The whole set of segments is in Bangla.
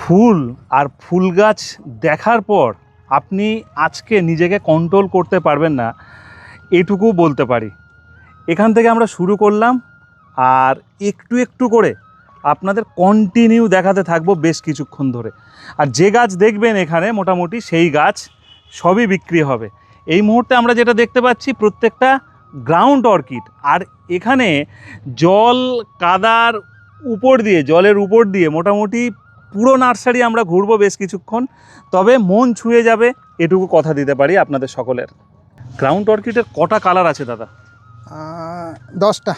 ফুল আর ফুল গাছ দেখার পর আপনি আজকে নিজেকে কন্ট্রোল করতে পারবেন না, এটুকু বলতে পারি। এখান থেকে আমরা শুরু করলাম আর একটু একটু করে আপনাদের কন্টিনিউ দেখাতে থাকব বেশ কিছুক্ষণ ধরে। আর যে গাছ দেখবেন এখানে মোটামুটি সেই গাছ সবই বিক্রি হবে। এই মুহূর্তে আমরা যেটা দেখতে পাচ্ছি প্রত্যেকটা গ্রাউন্ড অর্কিড আর এখানে জল কাদার উপর দিয়ে, জলের উপর দিয়ে মোটামুটি পুরো নার্সারি আমরা ঘুরবো বেশ কিছুক্ষণ তবে মন ছুঁয়ে যাবে এটুকু কথা দিতে পারি আপনাদের সকলের। গ্রাউন্ড অর্কিডের কটা কালার আছে দাদা? দশটা।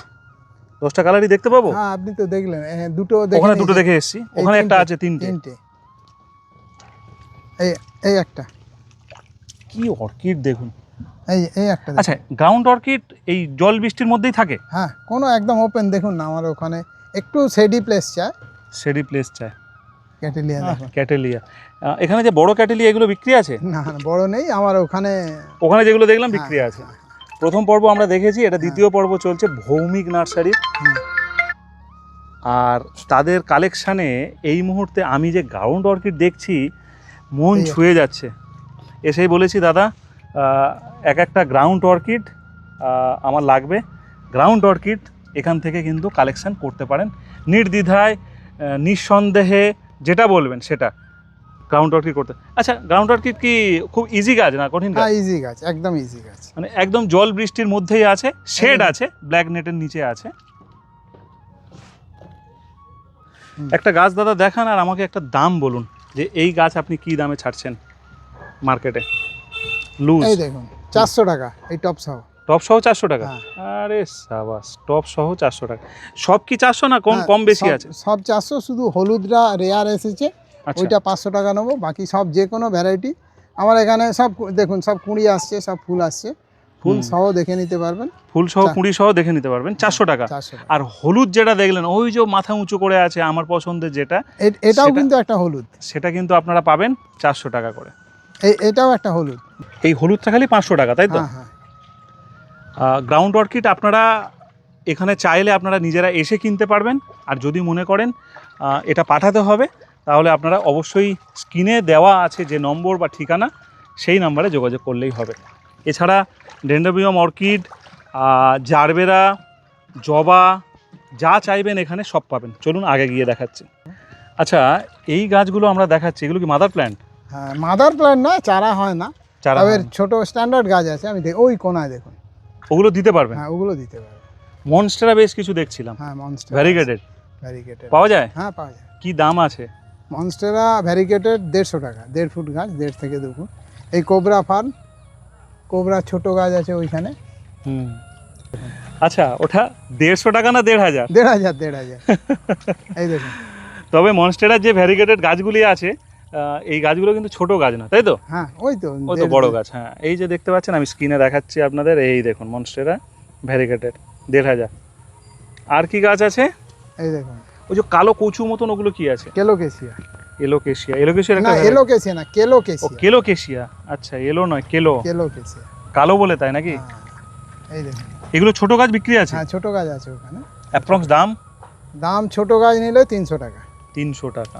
দশটা কালারই দেখতে পাবো? হ্যাঁ আপনি তো দেখলেন দুটো দেখে ওখানে দুটো দেখে এসেছি। ওখানে একটা আছে তিনটে। তিনটে। এই এই একটা। কি অর্কিড দেখুন। এই এই একটা আচ্ছা গ্রাউন্ড অর্কিড এই জল বৃষ্টির মধ্যেই থাকে? হ্যাঁ কোনো একদম ওপেন দেখুন না আমার ওখানে একটু সেডি প্লেস চাই সেডি প্লেস চায়। Cattleya cattleya. এখানে যে বড় ক্যাটেলিয়া এগুলো বিক্রি আছে? না না, বড় নেই আমার ওখানে ওখানে যেগুলো দেখলাম বিক্রি হ্যাঁ, আছে প্রথম পর্ব আমরা দেখেছি এটা দ্বিতীয় পর্ব চলছে ভৌমিক নার্সারি আর তাদের কালেকশানে এই মুহূর্তে আমি যে গ্রাউন্ড অর্কিড দেখছি মন ছুঁয়ে যাচ্ছে। এসেই বলেছি দাদা এক একটা গ্রাউন্ড অর্কিড আমার লাগবে। গ্রাউন্ড অর্কিড এখান থেকে কিন্তু কালেকশন করতে পারেন। নির্দ্বিধায় নিঃসন্দেহে যেটা বলবেন সেটা। গ্রাউন্ড অর্কিড করতে আচ্ছা গ্রাউন্ড অর্কিড কি খুব ইজি কাজ না কঠিন হ্যাঁ ইজি গাছ একদম ইজি গাছ মানে একদম জল বৃষ্টির মধ্যেই আছে শেড আছে ব্ল্যাক নেটের নিচে আছে। একটা গাছ দাদা দেখান আর আমাকে একটা দাম বলুন যে এই গাছ আপনি কি দামে ছাড়ছেন মার্কেটে? লুজ। এই দেখুন চারশো টাকা এই টপ সহ টপ সহ চারশো টাকা? হ্যাঁ। আরে সাবাস টপ সহ চারশো টাকা। সব কি চারশো না কম হ্যাঁ, কম বেশি আছে? সব চারশো শুধু হলুদরা রেয়ার এসেছে। আচ্ছা। ওইটা পাঁচশো টাকা নেব বাকি সব যে কোনো ভ্যারাইটি আমার এখানে সব দেখুন সব কুড়ি আসছে সব ফুল আসছে। ফুল সহ দেখে নিতে পারবেন। ফুল সহ কুড়ি সহ দেখে নিতে পারবেন চারশো টাকা। আর হলুদ যেটা দেখলেন ওই যে মাথা উঁচু করে আছে আমার পছন্দের যেটা এটাও কিন্তু একটা হলুদ। সেটা কিন্তু আপনারা পাবেন চারশো টাকা করে। এটাও একটা হলুদ। এই হলুদটা খালি পাঁচশো টাকা তাই তো? হ্যাঁ হ্যাঁ। গ্রাউন্ড অর্কিড আপনারা এখানে চাইলে আপনারা নিজেরা এসে কিনতে পারবেন। আর যদি মনে করেন এটা পাঠাতে হবে তাহলে আপনারা অবশ্যই স্ক্রিনে দেওয়া আছে যে নম্বর বা ঠিকানা সেই নাম্বারে যোগাযোগ করলেই হবে। এছাড়া ডেন্ডাবিয়াম অর্কিড জারবেরা জবা যা চাইবেন এখানে সব পাবেন। চলুন আগে গিয়ে দেখাচ্ছি। আচ্ছা এই গাছগুলো আমরা দেখাচ্ছি এগুলো কি মাদার প্ল্যান্ট হ্যাঁ মাদার প্ল্যান্ট না চারা হয় না। চারা। ছোট স্ট্যান্ডার্ড গাছ আছে আমি দেখ ওই কোনায় দেখুন। ওগুলো দিতে পারবেন? হ্যাঁ ওগুলো দিতে পারবে মনস্টেরা বেশ কিছু দেখছিলাম। হ্যাঁ মনস্টার ভ্যারিগেটেড ভ্যারিগেটেড পাওয়া যায়? হ্যাঁ পাওয়া যায়। কি দাম আছে? মনস্টেরা ভ্যারিগেটেড দেড়শো টাকা দেড় ফুট গাছ দেড় থেকে দু ফুট। এই কোবরা ফার্ম কোবরা ছোট গাছ আছে ওইখানে। হুম। আচ্ছা ওটা দেড়শো টাকা না দেড় হাজার? দেড় হাজার দেড় হাজার। এই দেখুন। তবে মনস্টেরার যে ভ্যারিগেটেড গাছগুলি আছে এই গাছগুলো কিন্তু ছোট গাছ না তাই তো? হ্যাঁ ওই তো ওই তো বড় গাছ হ্যাঁ। এই যে দেখতে পাচ্ছেন আমি স্ক্রিনে দেখাচ্ছি আপনাদের এই দেখুন মনস্টেরা ভ্যারিগেটেড দেড় হাজার। আর কি গাছ আছে? এই দেখুন। ওই যে কালো কচু মতন ওগুলো কি আছে? কেলোকেশিয়া। এলোকেশিয়া এলোকেশিয়া না। এলোকেশিয়া না ও কেলোকেশিয়া। কেলোকেশিয়া আচ্ছা এলো নয় কেলো। কেলোকেশিয়া। কালো বলে তাই নাকি? হ্যাঁ, এই দেখুন। এগুলো ছোট গাছ বিক্রি আছে? হ্যাঁ ছোট গাছ আছে ওখানে। অ্যাপ্রক্স দাম? দাম ছোট গাছ নিলে তিনশো টাকা। তিনশো টাকা।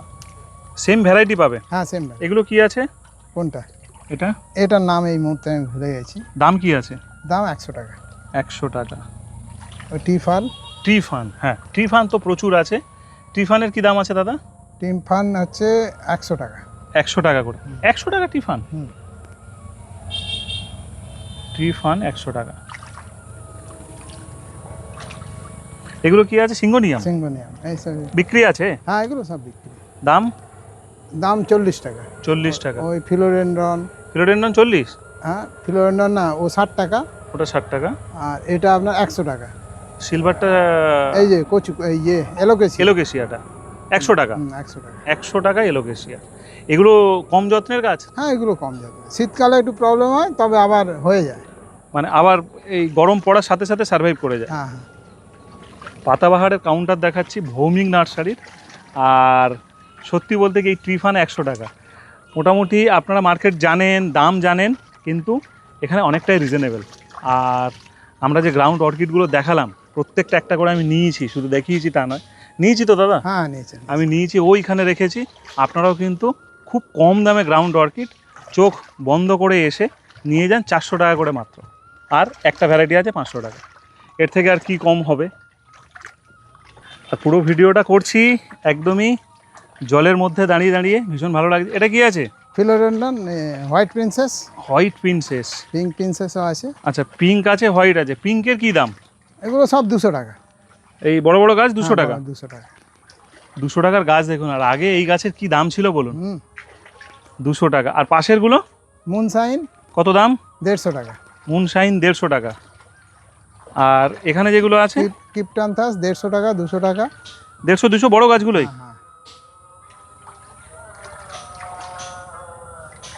সেম ভ্যারাইটি পাবে? হ্যাঁ সেম এগুলো কি আছে? কোনটা? এটা? এটার নাম এই মুহূর্তে আমি ভুলে গেছি। দাম কি আছে? দাম একশো টাকা। একশো টাকা। ওই টিফান? ট্রিফান হ্যাঁ। ট্রিফান তো প্রচুর আছে। ট্রিফানের কি দাম আছে দাদা? টিমফান হচ্ছে একশো টাকা। একশো টাকা করে। একশো টাকা ট্রিফান হুম। ট্রিফান একশো টাকা। এগুলো কি আছে? সিঙ্গোনিয়াম? সিঙ্গোনিয়াম। এই সব বিক্রি আছে? হ্যাঁ এগুলো সব বিক্রি। দাম? দাম চল্লিশ টাকা। চল্লিশ টাকা। ওই ফিলোরেন্ডন ফিলোডেন্ডন চল্লিশ? হ্যাঁ ফিলোরেন্ডন না ও ষাট টাকা। ওটা ষাট টাকা। আর এটা আপনার একশো টাকা। সিলভারটা এই যে কচু এই যে এলোকেশিয়া। এলোকেশিয়াটা। একশো টাকা। একশো টাকা। একশো টাকা এলোকেশিয়া। এগুলো কম যত্নের গাছ হ্যাঁ এগুলো কম যাবে শীতকালে একটু প্রবলেম হয় তবে আবার হয়ে যায়। মানে আবার এই গরম পড়ার সাথে সাথে সার্ভাইভ করে যায়। হ্যাঁ হ্যাঁ। পাতাবাহারের কাউন্টার দেখাচ্ছি ভৌমিক নার্সারির। আর সত্যি বলতে কি এই ট্রিফান একশো টাকা। মোটামুটি আপনারা মার্কেট জানেন দাম জানেন কিন্তু এখানে অনেকটাই রিজনেবল আর আমরা যে গ্রাউন্ড অর্কিডগুলো দেখালাম প্রত্যেকটা একটা করে আমি নিয়েছি শুধু দেখিয়েছি তা নয়। নিয়েছি তো দাদা? হ্যাঁ নিয়েছি আমি নিয়েছি ওইখানে রেখেছি। আপনারাও কিন্তু খুব কম দামে গ্রাউন্ড অর্কিড চোখ বন্ধ করে এসে নিয়ে যান চারশো টাকা করে মাত্র। আর একটা ভ্যারাইটি আছে পাঁচশো টাকা। এর থেকে আর কি কম হবে? আর পুরো ভিডিওটা করছি একদমই জলের মধ্যে দাঁড়িয়ে দাঁড়িয়ে ভীষণ ভালো লাগছে। এটা কি আছে? Philodendron white princess. White princess. Pink প্রিন্সেসও আছে। আচ্ছা পিঙ্ক আছে হোয়াইট আছে। পিঙ্কের কি দাম? এগুলো সব দুশো টাকা। এই বড় বড় গাছ দুশো টাকা? দুশো টাকা। দুশো টাকার গাছ দেখুন আর আগে এই গাছের কি দাম ছিল বলুন? দুশো টাকা। আর পাশেরগুলো? মুনসাইন কত দাম? দেড়শো টাকা। মুনশাইন দেড়শো টাকা। আর এখানে যেগুলো আছে? কিপ কিপটান্থাস দেড়শো টাকা দুশো টাকা। দেড়শো দুশো বড় গাছগুলোই?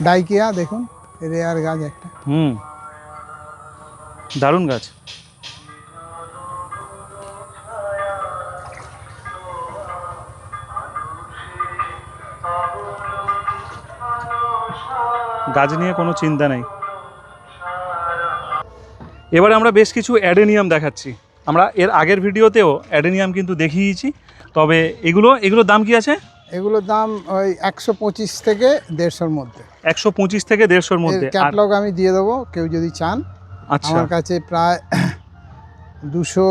ডাইকিয়া, দেখুন, রেয়ার গাছ একটা। হুম। দারুণ গাছ। গাছ নিয়ে কোনো চিন্তা নেই। এবারে আমরা বেশ কিছু অ্যাডেনিয়াম দেখাচ্ছি। আমরা এর আগের ভিডিওতেও অ্যাডেনিয়াম কিন্তু দেখিয়েছি, তবে এগুলো, এগুলোর দাম কি আছে? এগুলোর দাম ওই একশো পঁচিশ থেকে দেড়শোর মধ্যে। একশো পঁচিশ থেকে দেড়শোর মধ্যে। ক্যাটলগ আমি দিয়ে দেবো কেউ যদি চান। আচ্ছা। আমার কাছে প্রায় দুশো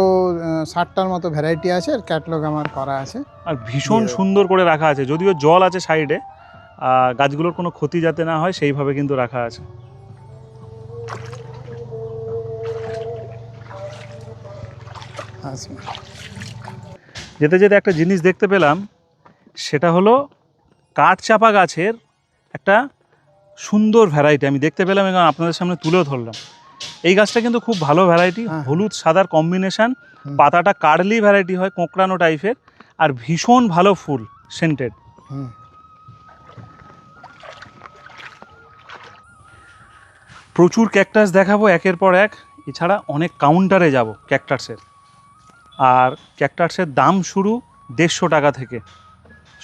ষাটটার মতো ভ্যারাইটি আছে এর ক্যাটলগ আমার করা আছে। আর ভীষণ সুন্দর করে রাখা আছে। যদিও জল আছে সাইডে গাছগুলোর কোনো ক্ষতি যাতে না হয় সেইভাবে কিন্তু রাখা আছে। আচ্ছা। যেতে যেতে একটা জিনিস দেখতে পেলাম সেটা হলো কাঠচাপা গাছের একটা সুন্দর ভ্যারাইটি আমি দেখতে পেলাম এবং আপনাদের সামনে তুলেও ধরলাম। এই গাছটা কিন্তু খুব ভালো ভ্যারাইটি হ্যাঁ। হলুদ সাদার কম্বিনেশান পাতাটা কার্লি ভ্যারাইটি হয় কোঁকড়ানো টাইপের আর ভীষণ ভালো ফুল সেন্টেড প্রচুর ক্যাকটাস দেখাবো একের পর এক এছাড়া অনেক কাউন্টারে যাব ক্যাকটাসের আর ক্যাকটাসের দাম শুরু দেড়শো টাকা থেকে।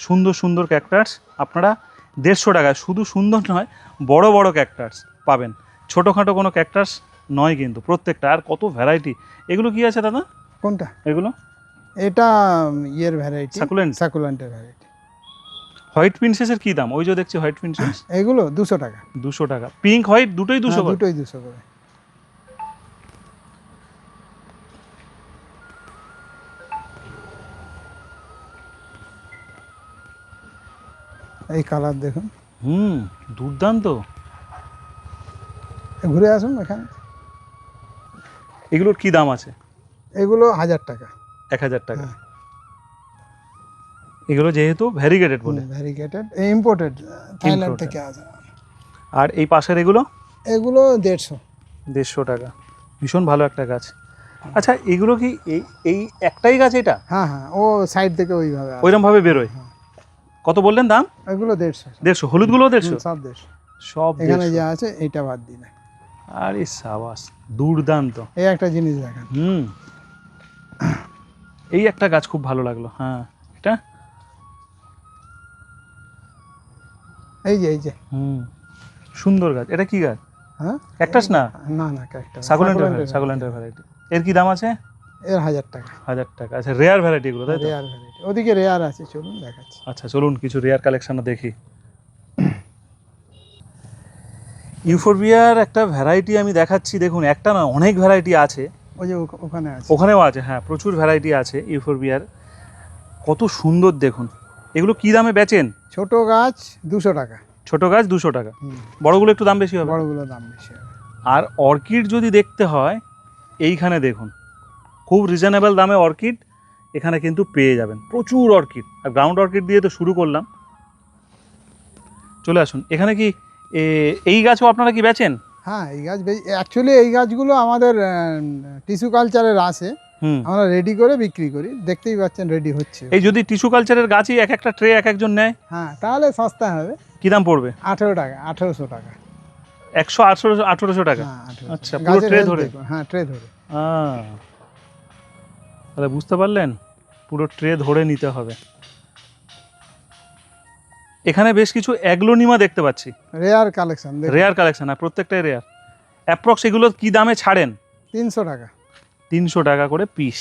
সুন্দর সুন্দর ক্যাকটাস আপনারা দেড়শো টাকায় শুধু সুন্দর নয় বড় বড় ক্যাকটাস পাবেন। ছোটোখাটো কোনো ক্যাকটাস নয় কিন্তু প্রত্যেকটা। আর কত ভ্যারাইটি এগুলো কি আছে দাদা? কোনটা? এগুলো? এটা ইয়ের ভ্যারাইটি সাকুলেন্ট সাকুলেন্টের ভ্যারাইটি হোয়াইট প্রিন্সেসের কী দাম? ওই যে দেখছি হোয়াইট প্রিন্সেস এগুলো দুশো টাকা। দুশো টাকা। পিঙ্ক হোয়াইট দুটোই দুশো হ্যাঁ, দুটোই দুশো করে। এই কালার দেখুন। হুম দুর্দান্ত। ঘুরে আসুন এখানে। এগুলোর কী দাম আছে? এগুলো হাজার টাকা। এক হাজার টাকা। হ্যাঁ। এগুলো যেহেতু ভ্যারিগেটেড বলে। ভ্যারিগেটেড। Imported Thailand. থেকে আসে। আর এই পাশের এগুলো? এগুলো দেড়শো। দেড়শো টাকা। ভীষণ ভালো একটা গাছ। আচ্ছা এগুলো কি এই এই একটাই গাছ এটা? হ্যাঁ হ্যাঁ ও সাইড থেকে ওইভাবে আসে। ওইরকম ভাবে বেরোয় কত বললেন দাম? এগুলো দেড়শো। দেড়শো। হলুদগুলো দেড়শো? সব দেড়শো। সব এখানে যা আছে এটা বাদ দিলে আরে সাবাস দুর্দান্ত। এই একটা জিনিস দেখেন। হুম। এই একটা গাছ খুব ভালো লাগল হ্যাঁ। এটা? এই যে এই যে। হুম। সুন্দর গাছ। এটা কি গাছ? হ্যাঁ? ক্যাকটাস না? না না একটা সাকুলেন্টের সাকুলেন্টের ভ্যারাইটি। এর কি দাম আছে? এর হাজার টাকা। হাজার টাকা। আচ্ছা রেয়ার ভ্যারাইটি এগুলো তাই রেয়ার ভ্যারাইটি ওদিকে রেয়ার আছে চলুন দেখাচ্ছি। আচ্ছা চলুন কিছু রেয়ার কালেকশনও দেখি। ইউফোরবিয়ার একটা ভ্যারাইটি আমি দেখাচ্ছি দেখুন একটা না অনেক ভ্যারাইটি আছে। ওই যে ওখানে আছে। ওখানেও আছে হ্যাঁ প্রচুর ভ্যারাইটি আছে ইউফোরবিয়ার কত সুন্দর দেখুন। এগুলো কি দামে বেচেন? ছোট গাছ দুশো টাকা। ছোট গাছ দুশো টাকা। বড়গুলো একটু দাম বেশি হবে। বড়গুলো দাম বেশি হবে। আর অর্কিড যদি দেখতে হয় এইখানে দেখুন। খুব রিজনেবল দামে অর্কিড এখানে কিন্তু পেয়ে যাবেন। প্রচুর অর্কিড আর গ্রাউন্ড অর্কিড দিয়ে তো শুরু করলাম। চলে আসুন। এখানে কি এই গাছও আপনারা কি বেচেন? হ্যাঁ এই গাছ অ্যাকচুয়ালি এই গাছগুলো আমাদের টিস্যু কালচারের আছে। আমরা রেডি করে বিক্রি করি। দেখতেই পাচ্ছেন রেডি হচ্ছে। এই যদি টিস্যু কালচারের গাছই এক একটা ট্রে এক একজন নেয়? হ্যাঁ তাহলে সস্তা হবে। কি দাম পড়বে? আঠেরো টাকা আঠেরোশো টাকা। একশো আঠেরোশো আঠেরোশো টাকা? হ্যাঁ আচ্ছা, পুরো গাছের ধরে? হ্যাঁ ট্রে ধরে। আহ, তাহলে বুঝতে পারলেন? পুরো ট্রে ধরে নিতে হবে। এখানে বেশ কিছু অ্যাগ্লোনিমা দেখতে পাচ্ছি। রেয়ার কালেকশন রেয়ার কালেকশন হ্যাঁ প্রত্যেকটাই রেয়ার অ্যাপ্রক্স এগুলো কী দামে ছাড়েন? তিনশো টাকা। তিনশো টাকা করে পিস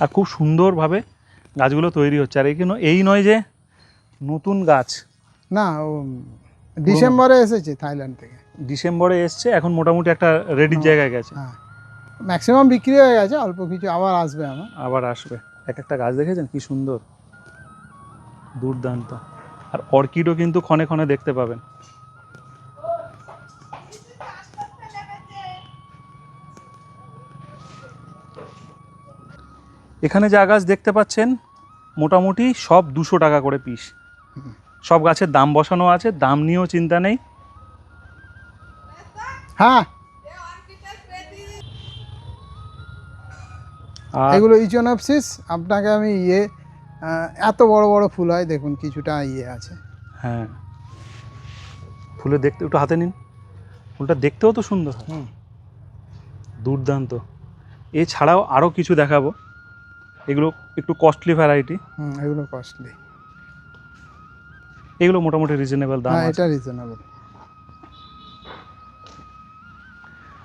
আর খুব সুন্দরভাবে গাছগুলো তৈরি হচ্ছে। আর এই এই নয় যে নতুন গাছ। না ডিসেম্বরে এসেছে থাইল্যান্ড থেকে। ডিসেম্বরে এসছে এখন মোটামুটি একটা রেডির জায়গায় গেছে। হ্যাঁ। ম্যাক্সিমাম বিক্রি হয়ে গেছে অল্প কিছু আবার আসবে আমার। আবার আসবে। এক একটা গাছ দেখেছেন? কি সুন্দর। দুর্দান্ত। আর অর্কিডও কিন্তু ক্ষণে ক্ষণে দেখতে পাবেন। এখানে যা গাছ দেখতে পাচ্ছেন মোটামুটি সব দুশো টাকা করে পিস সব গাছের দাম বসানো আছে দাম নিয়েও চিন্তা নেই। হ্যাঁ। আর এগুলো ইচোনপসিস আপনাকে আমি ইয়ে এত বড় বড় ফুল হয় দেখুন কিছুটা ইয়ে আছে। হ্যাঁ। ফুলে দেখতে একটু হাতে নিন। ফুলটা দেখতেও তো সুন্দর। হুম। দুর্দান্ত। এছাড়াও আরও কিছু দেখাবো। এগুলো একটু কস্টলি ভ্যারাইটি হুম এগুলো কস্টলি এগুলো মোটামুটি রিজনেবল দাম হ্যাঁ এটা রিজনেবল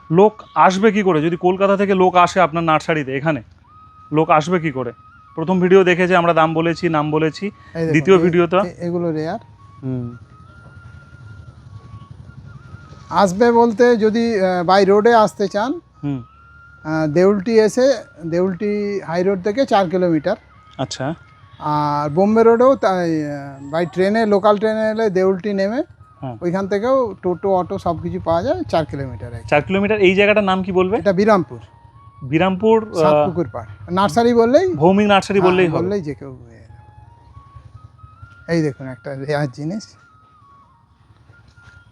লোক আসবে কি করে? যদি কলকাতা থেকে লোক আসে আপনার নার্সারিতে এখানে লোক আসবে কি করে? প্রথম ভিডিও দেখে যে আমরা দাম বলেছি নাম বলেছি দ্বিতীয় ভিডিওটা? এগুলো রেয়ার হুম। আসবে বলতে যদি বাই রোডে আসতে চান হুম। দেউলটি এসে দেউলটি হাই রোড থেকে চার কিলোমিটার আচ্ছা। আর বোম্বে রোডেও তাই বাই ট্রেনে লোকাল ট্রেনে এলে দেউলটি নেমে হ্যাঁ। ওইখান থেকেও টোটো অটো সব কিছু পাওয়া যায় চার কিলোমিটার চার কিলোমিটার এই জায়গাটার নাম কি বলবে? এটা বিরামপুর। বিরামপুর সাতপুকুর পাড়। নার্সারি বললেই ভৌমিক নার্সারি বললেই হ্যাঁ, হবে। বললেই যে কেউ। এই দেখুন একটা রেয়ার জিনিস।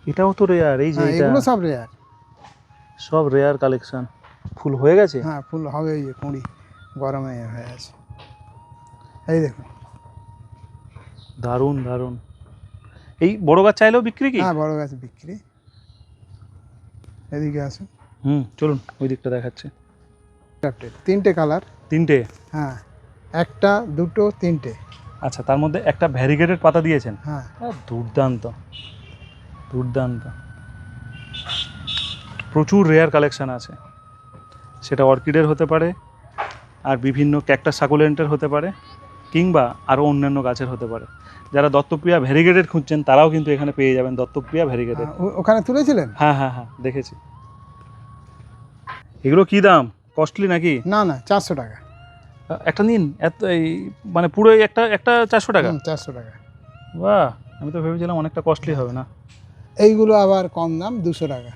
এটাও তো রেয়ার এই যে হ্যাঁ এগুলো সব রেয়ার সব রেয়ার কালেকশন ফুল হয়ে গেছে? হ্যাঁ ফুল হবে এই যে কুঁড়ি গরমে হয়ে আছে। এই দেখুন দারুণ দারুণ। এই বড় গাছ চাইলেও বিক্রি কি? হ্যাঁ বড় গাছ বিক্রি। এদিকে আসুন হুম চলুন ওই দিকটা দেখাচ্ছে। তিনটে কালার। তিনটে? হ্যাঁ একটা দুটো তিনটে। আচ্ছা তার মধ্যে একটা ভ্যারিগেটেড পাতা দিয়েছেন? হ্যাঁ। দুর্দান্ত দুর্দান্ত। প্রচুর রেয়ার কালেকশন আছে। সেটা অর্কিডের হতে পারে আর বিভিন্ন ক্যাকটাস সাকুলেন্টের হতে পারে। কিংবা আরও অন্যান্য গাছের হতে পারে। যারা দত্তপ্রিয়া ভ্যারিগেটেড খুঁজছেন তারাও কিন্তু এখানে পেয়ে যাবেন দত্তপ্রিয়া ভ্যারিগেটেড ওখানে তুলেছিলেন? হ্যাঁ হ্যাঁ হ্যাঁ দেখেছি। এগুলো কি দাম? কস্টলি নাকি? না না চারশো টাকা। একটা নিন এত এই মানে পুরো একটা একটা চারশো টাকা। চারশো টাকা। বাহ আমি তো ভেবেছিলাম অনেকটা কস্টলি হবে না। এইগুলো আবার কম দাম দুশো টাকা।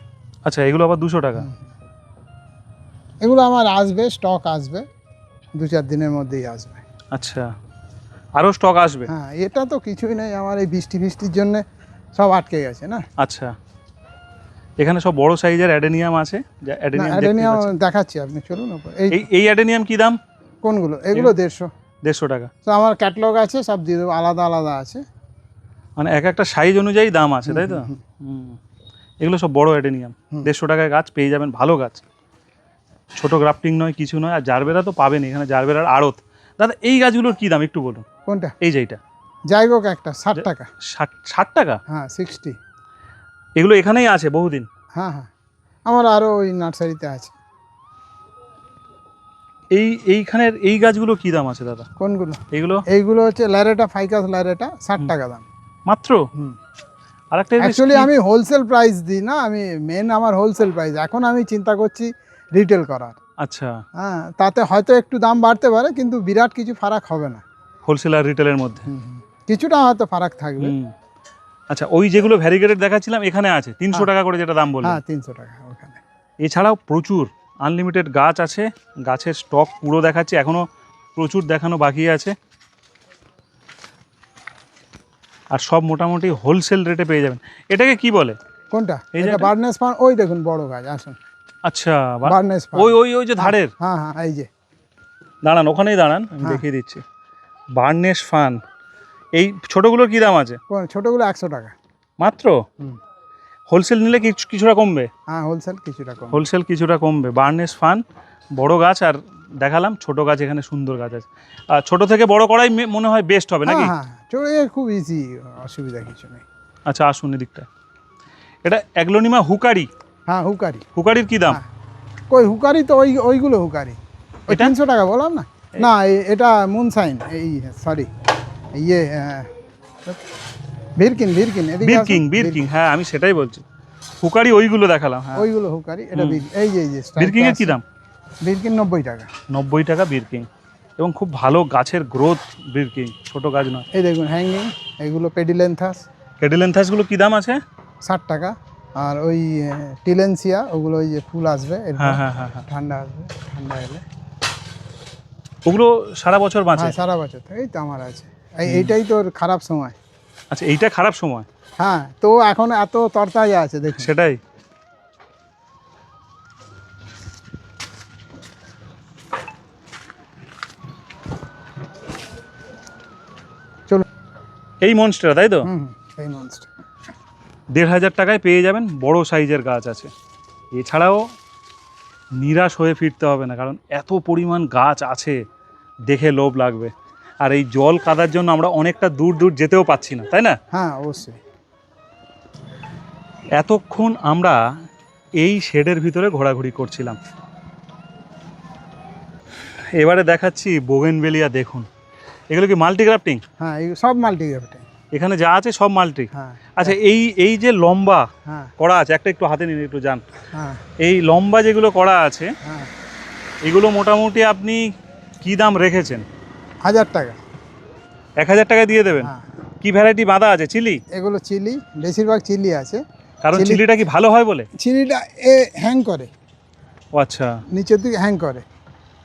আচ্ছা এগুলো আবার দুশো টাকা। এগুলো আমার আসবে স্টক আসবে দু চার দিনের মধ্যেই আসবে। আচ্ছা। আরও স্টক আসবে? হ্যাঁ এটা তো কিছুই নেই আমার এই বৃষ্টি ফিষ্টির জন্য সব আটকে গেছে না? আচ্ছা। এখানে সব বড় সাইজের অ্যাডেনিয়াম আছে অ্যাডেনিয়াম অ্যাডেনিয়াম দেখাচ্ছি আপনি চলুন এই এই অ্যাডেনিয়াম কি দাম? কোনগুলো? এগুলো দেড়শো। দেড়শো টাকা। তো আমার ক্যাটলগ আছে সব দিয়ে দেবো আলাদা আলাদা আছে। মানে এক একটা সাইজ অনুযায়ী দাম আছে তাই তো? এগুলো সব বড় অ্যাডেনিয়াম। দেড়শো টাকায় গাছ পেয়ে যাবেন ভালো গাছ। ছোট গ্রাফটিং নয় কিছু নয় আর জারবেরা তো পাবেন এখানে জারবেরার আড়ত। দাদা এই গাছগুলোর কি দাম একটু বলুন? কোনটা? এই যে এইটা। যাইগোক একটা ষাট টাকা। ষাট ষাট টাকা? হ্যাঁ সিক্সটি এগুলো এখানেই আছে বহুদিন? হ্যাঁ হ্যাঁ। আমার আরও ওই নার্সারিতে আছে। এই এইখানের এই গাছগুলো কি দাম আছে দাদা? কোনগুলো? এগুলো? এইগুলো হচ্ছে ল্যারেটা ফাইকাস ল্যারেটা ষাট টাকা দাম। মাত্র? হুম। আর একটা অ্যাকচুয়ালি আমি হোলসেল প্রাইস দিই না আমি মেন আমার হোলসেল প্রাইস এখন আমি চিন্তা করছি রিটেল করার। আচ্ছা। হ্যাঁ তাতে হয়তো একটু দাম বাড়তে পারে কিন্তু বিরাট কিছু ফারাক হবে না। হোলসেল আর রিটেলের মধ্যে। কিছুটা হয়তো ফারাক থাকবে। আচ্ছা ওই যেগুলো ভ্যারিগেটেড দেখাচ্ছিলাম এখানে আছে তিনশো টাকা করে যেটা দাম বললেন। হ্যাঁ তিনশো টাকা ওখানে। এছাড়াও প্রচুর আনলিমিটেড গাছ আছে গাছের স্টক পুরো দেখাচ্ছে এখনও প্রচুর দেখানো বাকি আছে। আর সব মোটামুটি হোলসেল রেটে পেয়ে যাবেন। এটাকে কি বলে? কোনটা? এই যে এটা? বার্নেস ফান ওই দেখুন বড় গাছ আসুন। আচ্ছা বার্নেস ওই ওই ওই যে ধারের? হ্যাঁ হ্যাঁ এই যে। দাঁড়ান ওখানেই দাঁড়ান আমি হ্যাঁ। দেখিয়ে দিচ্ছি। বার্নেশ ফান এই ছোটোগুলোর কী দাম আছে? ছোটোগুলো একশো টাকা। মাত্র? হোলসেল নিলে কিছু কিছুটা কমবে? হ্যাঁ হোলসেল কিছুটা হোলসেল কিছুটা কমবে। বার্নেস ফান বড় গাছ আর দেখালাম ছোট গাছ এখানে সুন্দর গাছ আছে। আর ছোট থেকে বড় করাই মনে হয় বেস্ট হবে হ্যাঁ নাকি হ্যাঁ। চলে খুব ইজি অসুবিধা কিছু নেই। আচ্ছা আসুন এদিকটা এটা অ্যাগ্লোনিমা হুকারি হ্যাঁ হুকারি। হুকারির কি দাম? হ্যাঁ। কই হুকারি তো ওই ওইগুলো হুকারি। ওই তিনশো টাকা বললাম না? না এটা মুনসাইন। এই সরি। ইয়ে ভিরকিন ভিরকিন এদিকে বীর বীর কিং হ্যাঁ আমি সেটাই বলছি। হুকারি ওইগুলো দেখালাম হ্যাঁ। ওইগুলো হুকারি এটা বীর- এই যে এই যে বীর এর কি দাম? ভিরকিন নব্বই টাকা। নব্বই টাকা বীরকিং। এবং খুব ভালো গাছের গ্রোথ বীর কিং ছোট গাছ নয়। এই দেখুন হ্যাঙ্গিং এগুলো পেডিলেন্থাস কেডিলেন্থাসগুলো কি দাম আছে? ষাট টাকা। আর ওই টিলেন্সিয়া ওগুলো ওই যে ফুল আসবে হ্যাঁ হ্যাঁ হ্যাঁ ঠান্ডা আসবে ঠান্ডা এলে। ওগুলো সারা বছর বাঁচে? সারা বছর এই তো আমার আছে। এইটাই তোর খারাপ সময়। আচ্ছা এইটা খারাপ সময়? হ্যাঁ তো এখন এত তরতাজা আছে দেখুন। সেটাই। চলো এই মনস্টার তাই তো? এই মনস্টার দেড় হাজার টাকায় পেয়ে যাবেন বড় সাইজের গাছ আছে। এছাড়াও নিরাশ হয়ে ফিরতে হবে না কারণ এত পরিমাণ গাছ আছে দেখে লোভ লাগবে। আর এই জল কাদার জন্য আমরা অনেকটা দূর দূর যেতেও পাচ্ছি না তাই না? হ্যাঁ অবশ্যই। এতক্ষণ আমরা এই শেডের ভিতরে ঘোরাঘুরি করছিলাম। এবারে দেখাচ্ছি বোগেনবেলিয়া দেখুন। এগুলো কি মাল্টি গ্রাফটিং হ্যাঁ এই সব মাল্টিগ্রাফটে এখানে যা আছে সব মাল্টি হ্যাঁ আচ্ছা এই এই যে লম্বা হ্যাঁ। করা আছে একটা একটু হাতে নিন একটু যান। হ্যাঁ। এই লম্বা যেগুলো করা আছে হ্যাঁ। এগুলো মোটামুটি আপনি কি দাম রেখেছেন? হাজার টাকা। এক হাজার টাকা দিয়ে দেবেন? হ্যাঁ। কি ভ্যারাইটি বাঁধা আছে? চিলি? এগুলো চিলি বেশিরভাগ চিলি আছে। কারণ চিলিটা কি ভালো হয় বলে? চিলিটা এ হ্যাং করে। ও আচ্ছা। নিচের দিকে হ্যাং করে।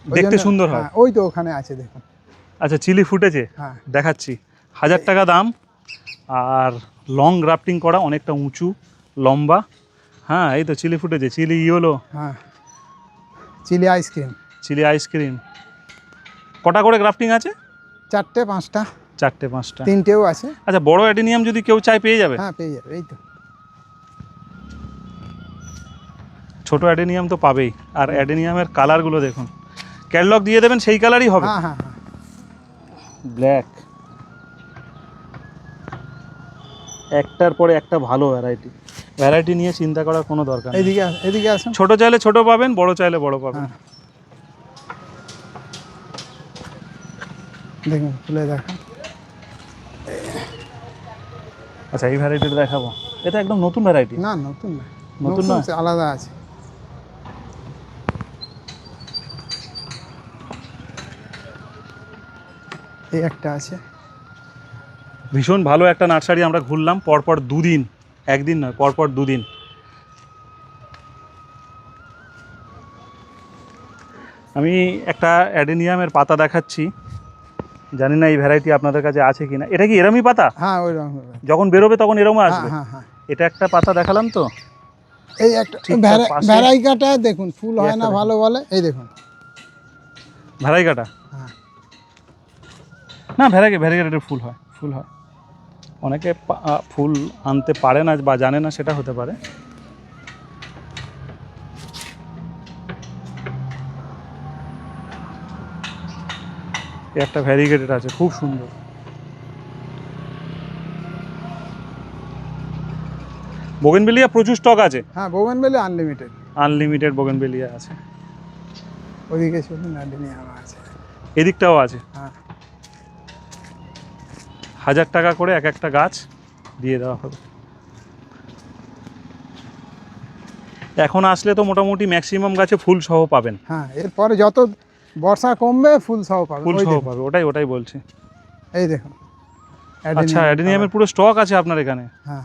দেখতে সুন্দর হয়। হ্যাঁ, ওই তো ওখানে আছে দেখুন। আচ্ছা চিলি ফুটেছে? হ্যাঁ। দেখাচ্ছি। হাজার টাকা দাম। আর লং গ্রাফটিং করা অনেকটা উঁচু লম্বা। হ্যাঁ এই তো চিলি ফুটেছে চিলি ইয়েলো হ্যাঁ chilli ice cream chilli ice cream কটা করে গ্রাফটিং আছে? চারটে পাঁচটা। চারটে পাঁচটা। তিনটেও আছে। আচ্ছা বড় অ্যাডিনিয়াম যদি কেউ চায় পেয়ে যাবে? হ্যাঁ পেয়ে যাবে এই তো। ছোট অ্যাডেনিয়াম তো পাবেই। আর অ্যাডেনিয়ামের কালারগুলো দেখুন। ক্যাটলগ দিয়ে দেবেন সেই কালারই হবে। হ্যাঁ হ্যাঁ হ্যাঁ। ব্ল্যাক একটার পরে একটা ভালো ভ্যারাইটি ভ্যারাইটি নিয়ে চিন্তা করার কোনো দরকার নেই। এইদিকে এদিকে আসুন। ছোট চাইলে ছোট পাবেন বড় চাইলে বড় পাবেন। হ্যাঁ। দেখুন খুলে দেখান আচ্ছা এই ভ্যারাইটিটা দেখাবো। এটা একদম নতুন ভ্যারাইটি না নতুন না। নতুন নয়? আলাদা আছে। এই একটা আছে। ভীষণ ভালো একটা নার্সারি আমরা ঘুরলাম পরপর দুদিন একদিন নয় পরপর দুদিন। আমি একটা অ্যাডেনিয়ামের পাতা দেখাচ্ছি জানি না এই ভ্যারাইটি আপনাদের কাছে আছে কিনা। এটা কি এরমই পাতা? হ্যাঁ ওই রকম যখন বেরোবে তখন এরমই হ্যাঁ আসবে। হ্যাঁ হ্যাঁ। এটা একটা পাতা দেখালাম তো? এই একটা ভ্যারাইকাটা দেখুন ফুল হয় না। ভালো বলে এই দেখুন। ভ্যারাইকাটা? হ্যাঁ। না ভ্যারাইকে ভ্যারাইকাটের ফুল হয়। ফুল হয়। অনেকে ফুল আনতে পারে না বা জানে না সেটা হতে পারে। একটা ভ্যারিগেটেড আছে খুব সুন্দর। বোগেনবেলিয়া প্রচুর স্টক আছে। হ্যাঁ বোগেনবেলি আনলিমিটেড আনলিমিটেড বোগেনবেলিয়া আছে। ওদিকে শুধু নাডিনিয়াম আছে। এদিকটাও আছে। হ্যাঁ। হাজার টাকা করে এক একটা গাছ দিয়ে দেওয়া হবে। এখন আসলে তো মোটামুটি ম্যাক্সিমাম গাছে ফুল সহ পাবেন। হ্যাঁ এরপরে যত বর্ষা কমবে ফুল সহ পাবে। ফুল সহ পাবে ওটাই ওটাই বলছি। এই দেখুন আচ্ছা অ্যাডেনিয়ামের পুরো স্টক আছে আপনার এখানে? হ্যাঁ।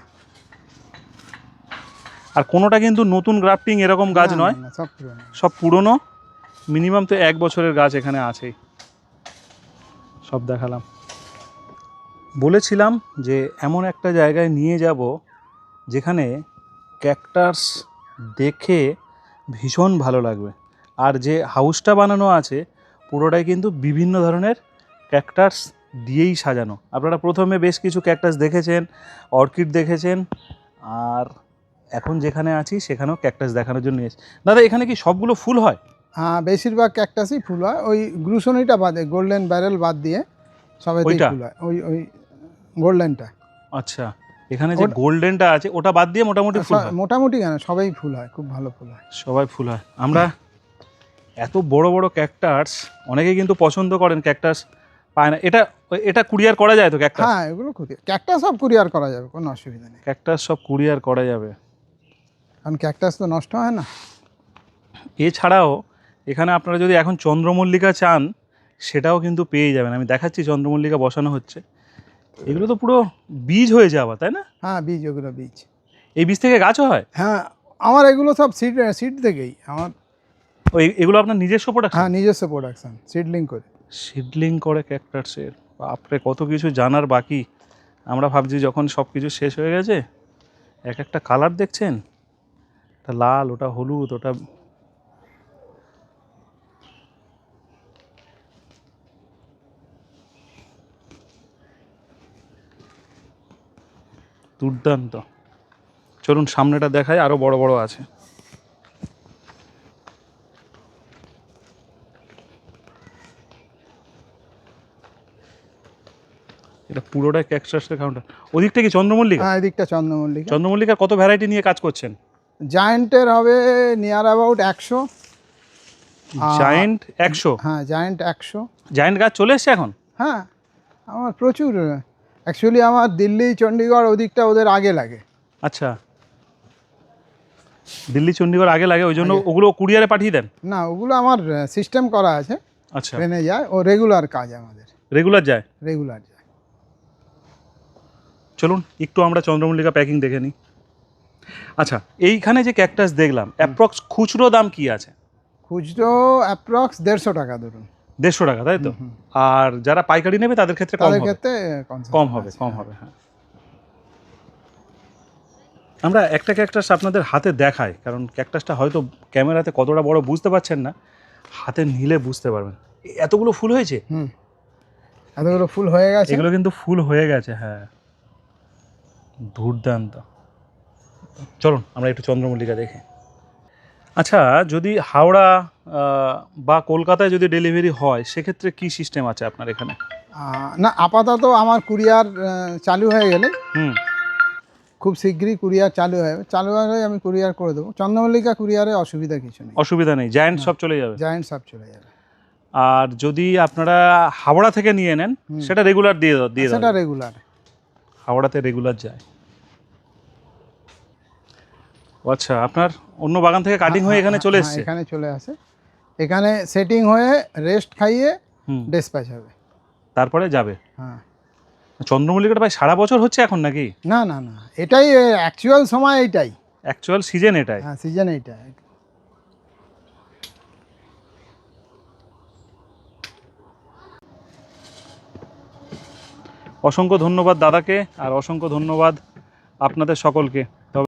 আর কোনোটা কিন্তু নতুন গ্রাফটিং এরকম গাছ নয় সব পুরনো। মিনিমাম তো এক বছরের গাছ এখানে আছেই। সব দেখালাম। বলেছিলাম যে এমন একটা জায়গায় নিয়ে যাব যেখানে ক্যাকটাস দেখে ভীষণ ভালো লাগবে। আর যে হাউসটা বানানো আছে পুরোটাই কিন্তু বিভিন্ন ধরনের ক্যাকটাস দিয়েই সাজানো। আপনারা প্রথমে বেশ কিছু ক্যাকটাস দেখেছেন অর্কিড দেখেছেন আর এখন যেখানে আছি সেখানেও ক্যাকটাস দেখানোর জন্য এসেছি। দাদা এখানে কি সবগুলো ফুল হয়? হ্যাঁ বেশিরভাগ ক্যাকটাসই ফুল হয়। ওই গ্লুসনিটা বাদে গোল্ডেন ব্যারেল বাদ দিয়ে সবাই? ফুল হয়। ওই ওই গোল্ডেনটা আচ্ছা এখানে যে গোল্ডেনটা আছে ওটা বাদ দিয়ে মোটামুটি ফুল হয়? মোটামুটি কেন? সবাই ফুল হয় খুব ভালো ফুল হয়। সবাই ফুল হয়। আমরা এত বড় বড় ক্যাকটাস অনেকেই কিন্তু পছন্দ করেন ক্যাকটাস পায় না। এটা এটা কুরিয়ার করা যায় তো ক্যাকটাস হ্যাঁ এগুলো কুরিয়ার ক্যাকটাস সব কুরিয়ার করা যাবে কোনো অসুবিধা নেই। ক্যাকটাস সব কুরিয়ার করা যাবে। কারণ ক্যাকটাস তো নষ্ট হয় না। এছাড়াও এখানে আপনারা যদি এখন চন্দ্রমল্লিকা চান সেটাও কিন্তু পেয়ে যাবেন। আমি দেখাচ্ছি চন্দ্রমল্লিকা বসানো হচ্ছে। এগুলো তো পুরো বীজ হয়ে যাওয়া তাই না? হ্যাঁ বীজ ওগুলো বীজ। এই বীজ থেকে গাছও হয়? হ্যাঁ আমার এগুলো সব সিড সিড থেকেই। আমার ওই এগুলো আপনার নিজস্ব প্রোডাক্ট হ্যাঁ নিজস্ব প্রোডাকশন সিডলিং করে। সিডলিং করে ক্যাকটাসের বাপরে কত কিছু জানার বাকি। আমরা ভাবছি যখন সব কিছু শেষ হয়ে গেছে এক একটা কালার দেখছেন? ওটা লাল ওটা হলুদ ওটা দুর্দান্ত। চলুন সামনেটা দেখায় আরও বড় বড় আছে। এটা পুরোটাই ক্যাকটাসের কাউন্টার ওদিকটা কি চন্দ্রমল্লিকা? হ্যাঁ এদিকটা চন্দ্রমল্লিকা। চন্দ্রমল্লিকার কত ভ্যারাইটি নিয়ে কাজ করছেন? জায়েন্টের হবে নিয়ার অ্যাবাউট একশো। জায়েন্ট একশো? হ্যাঁ জায়েন্ট একশো। জায়েন্ট গাছ চলে এসছে এখন? হ্যাঁ আমার প্রচুর অ্যাকচুয়ালি আমার দিল্লি চণ্ডীগড় ওদিকটা ওদের আগে লাগে। আচ্ছা। দিল্লি চণ্ডীগড় আগে লাগে ওই জন্য ওগুলো কুরিয়ারে পাঠিয়ে দেন? না ওগুলো আমার সিস্টেম করা আছে। আচ্ছা। ট্রেনে যায় ও রেগুলার কাজ আমাদের। রেগুলার যায়? রেগুলার যায়। চলুন একটু আমরা চন্দ্রমল্লিকা প্যাকিং দেখে নিই। আচ্ছা এইখানে যে ক্যাকটাস দেখলাম অ্যাপ্রক্স খুচরো দাম কি আছে? খুচরো অ্যাপ্রক্স দেড়শো টাকা ধরুন। দেড়শো টাকা তাই তো। আর যারা পাইকারি নেবে তাদের ক্ষেত্রে কম হবে। কম হবে। কম হ্যাঁ। হবে হ্যাঁ। আমরা একটা ক্যাকটাস আপনাদের হাতে দেখাই কারণ ক্যাকটাসটা হয়তো ক্যামেরাতে কতটা বড় বুঝতে পারছেন না। হাতে নিলে বুঝতে পারবেন। এতগুলো ফুল হয়েছে? হুম। এতগুলো ফুল হয়ে গেছে? এগুলো কিন্তু ফুল হয়ে গেছে হ্যাঁ। দুর্দান্ত। চলুন আমরা একটু চন্দ্রমল্লিকা দেখি। আচ্ছা যদি হাওড়া বা কলকাতায় যদি ডেলিভারি হয় সেক্ষেত্রে কি সিস্টেম আছে আপনার এখানে? না আপাতত আমার কুরিয়ার চালু হয়ে গেলে হুম। খুব শীঘ্রই কুরিয়ার চালু হয়ে। যাবে চালু হয়ে আমি কুরিয়ার করে দেবো। চন্দ্রমল্লিকা কুরিয়ারে অসুবিধা কিছু নেই। অসুবিধা নেই জায়েন্ট সব চলে যাবে? জায়েন্ট সব চলে যাবে। আর যদি আপনারা হাওড়া থেকে নিয়ে নেন সেটা রেগুলার দিয়ে দিয়ে সেটা রেগুলার হাওড়াতে রেগুলার যায়। আচ্ছা আপনার অন্য বাগান থেকে কাটিং হয়ে এখানে চলে এসছে? হ্যাঁ, এখানে চলে আসে। এখানে সেটিং হয়ে রেস্ট খাইয়ে ডিসপ্যাচ হবে। তারপরে যাবে? হ্যাঁ। চন্দ্রমল্লিকাটা প্রায় সারা বছর হচ্ছে এখন নাকি? না না না এটাই অ্যাকচুয়াল সময় এইটাই। অ্যাকচুয়াল সিজন এটাই? হ্যাঁ সিজন এইটাই। অসংখ্য ধন্যবাদ দাদাকে আর অসংখ্য ধন্যবাদ আপনাদের সকলকে।